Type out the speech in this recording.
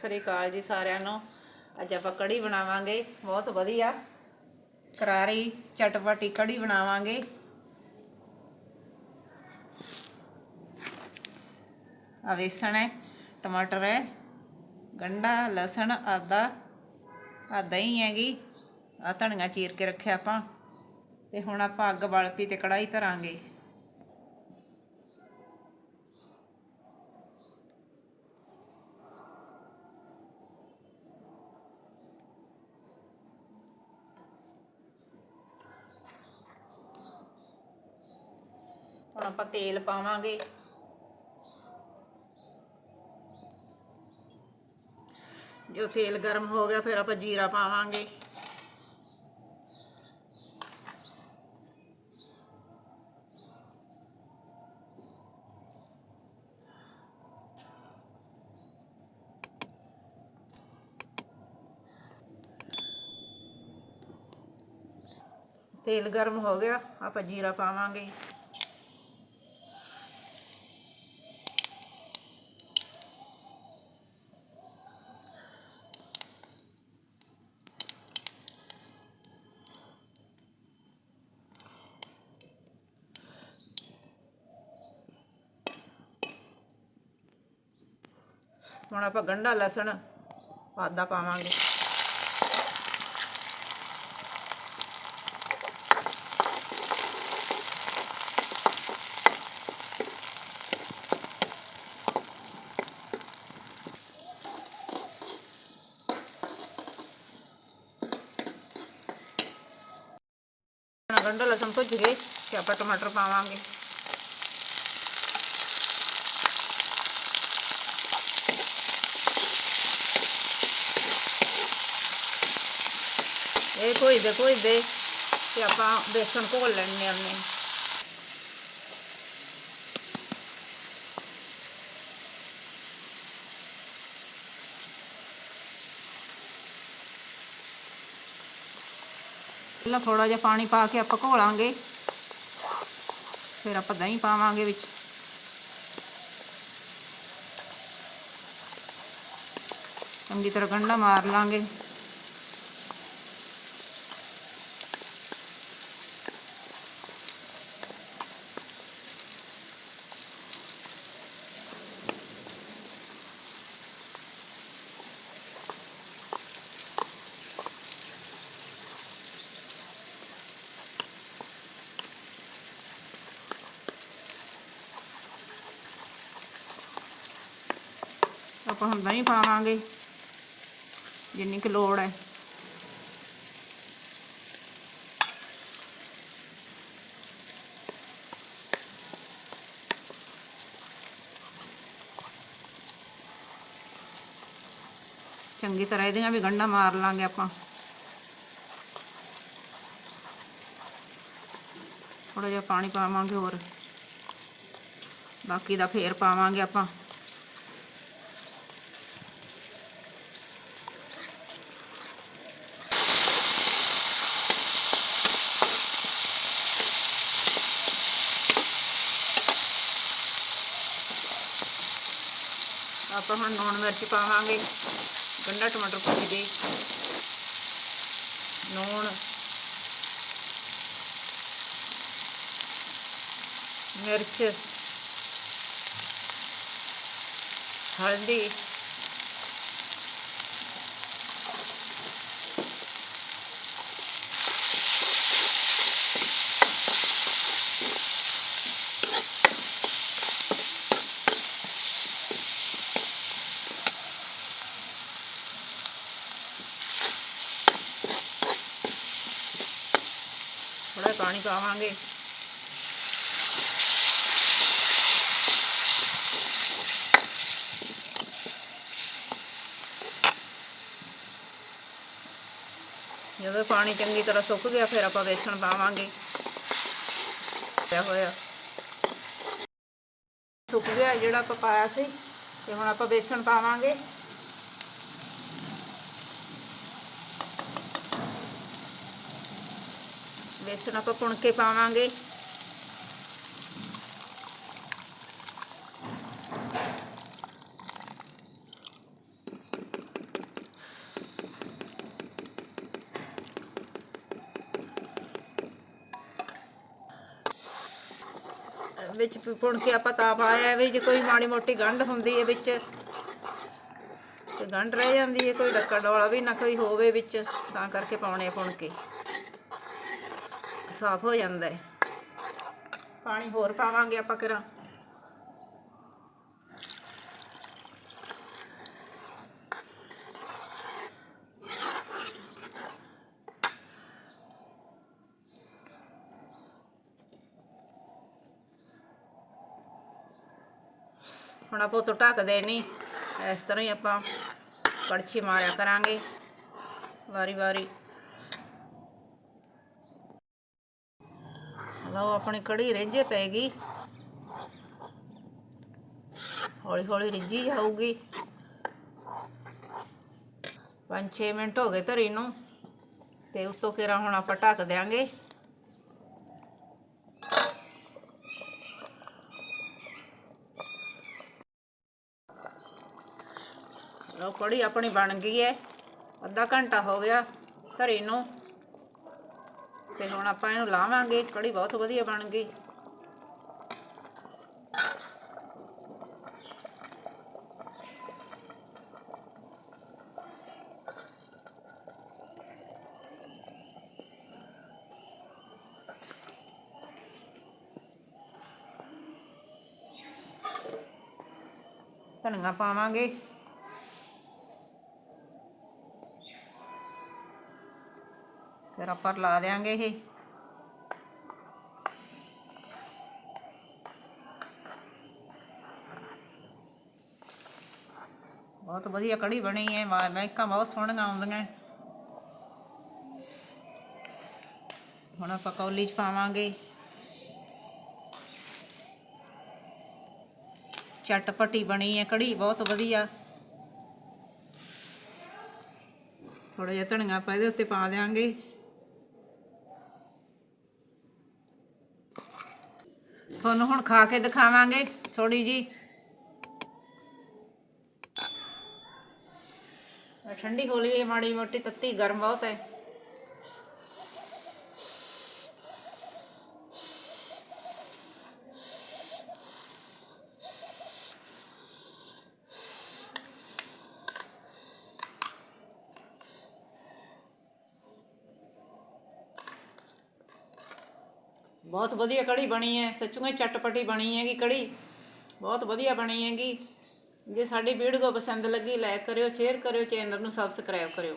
ਸ੍ਰੀ ਅਕਾਲ ਜੀ ਸਾਰਿਆਂ ਨੂੰ। ਅੱਜ ਆਪਾਂ ਕੜੀ ਬਣਾਵਾਂਗੇ। ਬਹੁਤ ਵਧੀਆ। ਕਰਾਰੀ, ਚਟਪਟੀ ਕੜੀ ਬਣਾਵਾਂਗੇ। ਆ ਵੇਸਣ ਹੈ, ਟਮਾਟਰ ਹੈ, ਗੰਡਾ, ਲਸਣ ਆਦਾ ਆ ਦਹੀਂ ਹੈਗੀ। ਆ ਧਨੀਆ ਚੀਰ ਕੇ ਰੱਖਿਆ ਆਪਾਂ। ਤੇ ਹੁਣ ਆਪਾਂ ਅੱਗ ਬਾਲ ਪੀ ਤੇ ਕੜਾਈ ਧਰਾਂਗੇ। ਆਪਾਂ ਤੇਲ ਪਾਵਾਂਗੇ। ਜੋ ਤੇਲ ਗਰਮ ਹੋ ਗਿਆ, ਫਿਰ ਆਪਾਂ ਜੀਰਾ ਪਾਵਾਂਗੇ। ਤੇਲ ਗਰਮ ਹੋ ਗਿਆ, ਆਪਾਂ ਜੀਰਾ ਪਾਵਾਂਗੇ। ਹੁਣ ਆਪਾਂ ਗੰਢਾ ਲਸਣ ਆਦਾ ਪਾਵਾਂਗੇ। ਹੁਣ ਗੰਢਾ ਲਸਣ ਭੁੱਜ ਗਏ ਤੇ ਆਪਾਂ ਟਮਾਟਰ ਪਾਵਾਂਗੇ। ਇਹ ਕੋਈ ਦੇ ਤੇ ਆਪਾਂ ਬੇਸਣ ਘੋਲ ਲੈਣੇ ਆਨੇ ਪਹਿਲਾਂ ਥੋੜਾ ਜਿਹਾ ਪਾਣੀ ਪਾ ਕੇ ਆਪਾਂ ਘੋਲਾਂਗੇ। ਫਿਰ ਆਪਾਂ ਦਹੀਂ ਪਾਵਾਂਗੇ ਵਿੱਚ। ਚੰਗੀ ਤਰ੍ਹਾਂ ਗੰਢਾ ਮਾਰ ਲਾਂਗੇ। ਆਪਾਂ ਹੁਣ ਦਹੀਂ ਪਾਵਾਂਗੇ, ਜਿੰਨੀ ਕੁ ਲੋੜ ਹੈ। ਚੰਗੀ ਤਰ੍ਹਾਂ ਇਹਦੀਆਂ ਵੀ ਗੰਢਾਂ ਮਾਰ ਲਾਂਗੇ ਆਪਾਂ। ਥੋੜਾ ਜਿਹਾ ਪਾਣੀ ਪਾਵਾਂਗੇ ਹੋਰ। ਬਾਕੀ ਦਾ ਫੇਰ ਪਾਵਾਂਗੇ ਆਪਾਂ। ਆਪਾਂ ਹੁਣ ਲੂਣ ਮਿਰਚ ਪਾਵਾਂਗੇ ਗੰਡਾ ਟਮਾਟਰ ਭੁੱਜ ਗਏ ਲੂਣ ਮਿਰਚ ਹਲਦੀ ਥੋੜਾ ਪਾਣੀ ਪਾਵਾਂਗੇ। ਜਦੋਂ ਪਾਣੀ ਚੰਗੀ ਤਰ੍ਹਾਂ ਸੁੱਕ ਗਿਆ, ਫਿਰ ਆਪਾਂ ਵੇਸਣ ਪਾਵਾਂਗੇ। ਪਿਆ ਹੋਇਆ। ਸੁੱਕ ਗਿਆ ਜਿਹੜਾ ਆਪਾਂ ਪਾਇਆ ਸੀ, ਤੇ ਹੁਣ ਆਪਾਂ ਵੇਸਣ ਪਾਵਾਂਗੇ। ਬੇਸਣ ਆਪਾਂ ਪੁਣ ਕੇ ਪਾਵਾਂਗੇ। ਵਿੱਚ ਪੁਣ ਕੇ ਆਪਾਂ ਤਾਂ ਪਾਇਆ ਵੀ ਜੇ ਕੋਈ ਮਾੜੀ ਮੋਟੀ ਗੰਢ ਹੁੰਦੀ ਹੈ ਵਿੱਚ, ਤੇ ਗੰਢ ਰਹਿ ਜਾਂਦੀ ਹੈ, ਕੋਈ ਡੱਕਣ ਡੋਲਾ ਵੀ ਨਾ ਕੋਈ ਹੋਵੇ ਵਿੱਚ, ਤਾਂ ਕਰਕੇ ਪਾਉਣੇ ਪੁਣ ਕੇ ਸਾਫ਼ ਹੋ ਜਾਂਦਾ ਹੈ। ਪਾਣੀ ਹੋਰ ਪਾਵਾਂਗੇ ਆਪਾਂ ਕਰਾਂ ਹੁਣ ਆਪਾਂ ਤੋਂ ਢੱਕਦੇ ਨਹੀਂ। ਇਸ ਤਰ੍ਹਾਂ ਹੀ ਆਪਾਂ ਕੜਛੀ ਮਾਰਿਆ ਕਰਾਂਗੇ। ਵਾਰੀ ਵਾਰੀ ਲਓ, ਆਪਣੀ ਕੜੀ ਰਿੱਝੇ ਪੈ ਗਈ। ਹੌਲੀ ਹੌਲੀ ਰਿੱਝੀ ਜਾਊਗੀ। 5-6 ਮਿੰਟ ਹੋ ਗਏ ਧਰੀ ਨੂੰ, ਤੇ ਉੱਤੋਂ ਕਿਰਾ ਹੁਣ ਆਪਾਂ ਢੱਕ ਦਿਆਂਗੇ। ਲਓ, ਕੜੀ ਆਪਣੀ ਬਣ ਗਈ ਹੈ। ਅੱਧਾ ਘੰਟਾ ਹੋ ਗਿਆ ਧਰੀ ਨੂੰ। ਤੇ ਹੁਣ ਆਪਾਂ ਇਹਨੂੰ ਲਾਵਾਂਗੇ ਕੜੀ ਬਹੁਤ ਵਧੀਆ ਬਣ ਗਈ। ਧਨੀਆ ਪਾਵਾਂਗੇ। ਫਿਰ ਆਪਾਂ ਲਾ ਦੇਾਂਗੇ ਇਹ। ਬਹੁਤ ਵਧੀਆ ਕੜੀ ਬਣੀ ਹੈ ਮਾ- ਮਹਿਕਾਂ ਬਹੁਤ ਸੋਹਣੀਆਂ ਆਉਂਦੀਆਂ। ਹੁਣ ਆਪਾਂ ਕੌਲੀ ਚ ਪਾਵਾਂਗੇ। ਚਟਪਟੀ ਬਣੀ ਹੈ ਕੜੀ ਬਹੁਤ ਵਧੀਆ। ਥੋੜਾ ਜਿਹਾ ਧਨੀਆ ਆਪਾਂ ਇਹਦੇ ਉੱਤੇ ਪਾ ਦਿਆਂਗੇ। ਤੁਹਾਨੂੰ ਹੁਣ ਖਾ ਕੇ ਦਿਖਾਵਾਂਗੇ ਥੋੜੀ ਜੀ। ਠੰਡੀ ਹੋਲੀ ਲਈ ਹੈ, ਮਾੜੀ ਮੋਟੀ ਤੱਤੀ ਗਰਮ ਬਹੁਤ ਹੈ। ਬਹੁਤ ਵਧੀਆ ਕੜੀ ਬਣੀ ਹੈ ਸੱਚੂਆਂ ਚਟਪਟੀ ਬਣੀ ਹੈਗੀ ਕੜੀ। ਬਹੁਤ ਵਧੀਆ ਬਣੀ ਹੈਗੀ। ਜੇ ਸਾਡੀ ਵੀਡੀਓ ਪਸੰਦ ਲੱਗੀ ਲਾਈਕ ਕਰਿਓ ਸ਼ੇਅਰ ਕਰਿਓ ਚੈਨਲ ਨੂੰ ਸਬਸਕ੍ਰਾਈਬ ਕਰਿਓ।